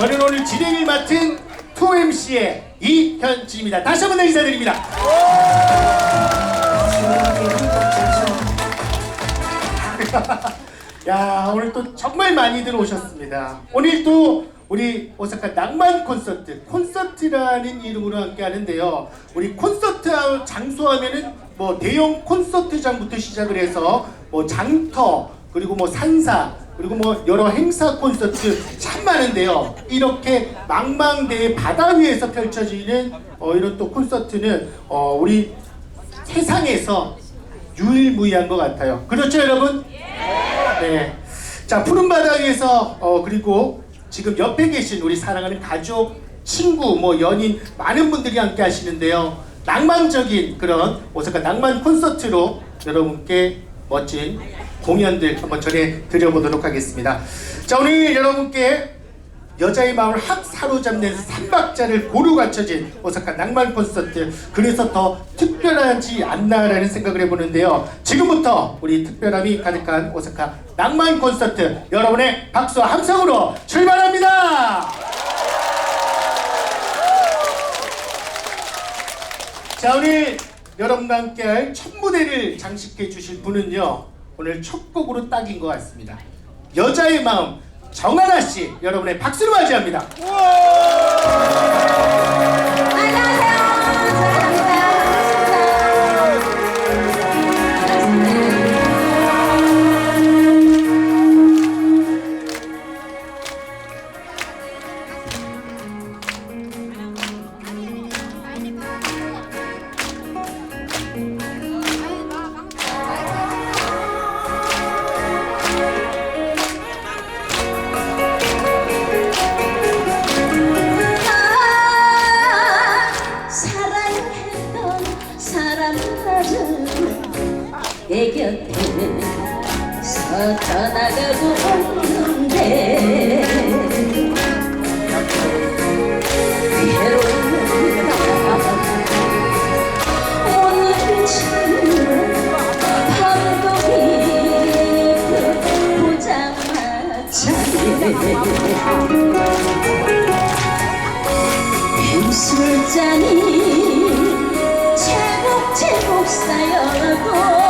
저는 오늘 진행을 맡은 2MC의 이현진입니다. 다시 한번 인사드립니다. 야 오늘 또 정말 많이들 오셨습니다. 오늘 또 우리 오사카 낭만 콘서트 콘서트라는 이름으로 함께 하는데요. 우리 콘서트 장소 하면은 뭐 대형 콘서트장부터 시작을 해서 뭐 장터 그리고 뭐 산사 그리고 뭐 여러 행사 콘서트 참 많은데요. 이렇게 망망대해 바다 위에서 펼쳐지는 어, 이런 또 콘서트는 어, 우리 세상에서 유일무이한 것 같아요. 그렇죠, 여러분? 네. 자, 푸른 바다 위에서 어 그리고 지금 옆에 계신 우리 사랑하는 가족, 친구, 뭐 연인 많은 분들이 함께 하시는데요. 낭만적인 그런 오사카 낭만 콘서트로 여러분께 멋진 공연들 한번 전해 드려보도록 하겠습니다. 자, 오늘 여러분께 여자의 마음을 확 사로잡는 삼박자를 고루 갖춰진 오사카 낭만 콘서트. 그래서 더 특별하지 않나라는 생각을 해보는데요. 지금부터 우리 특별함이 가득한 오사카 낭만 콘서트 여러분의 박수와 함성으로 출발합니다! 자 오늘 여러분과 함께 할 첫 무대를 장식해 주실 분은요 오늘 첫 곡으로 딱인 것 같습니다 여자의 마음 정하나 씨 여러분의 박수로 맞이합니다. 나가고 없는데 오늘 밤도 깊은 보자마자 술잔이 제목 제목 쌓여도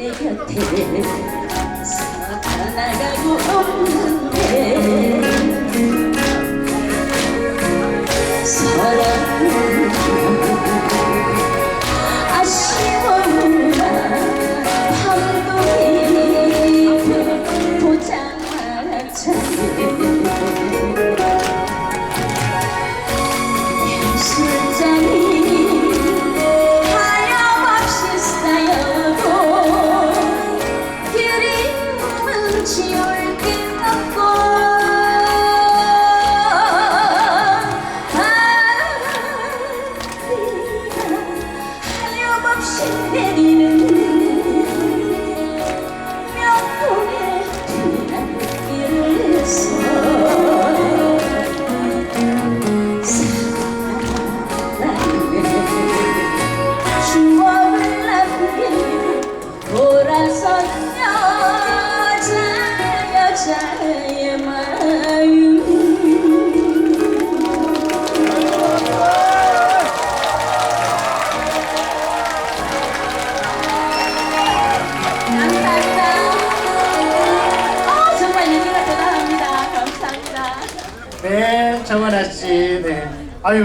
내 곁에 서다나가고 없는데. 사랑은 어, 정말 윤희가 대단합니다. 감사합니다. 네, 정원아 씨. 네. 아유,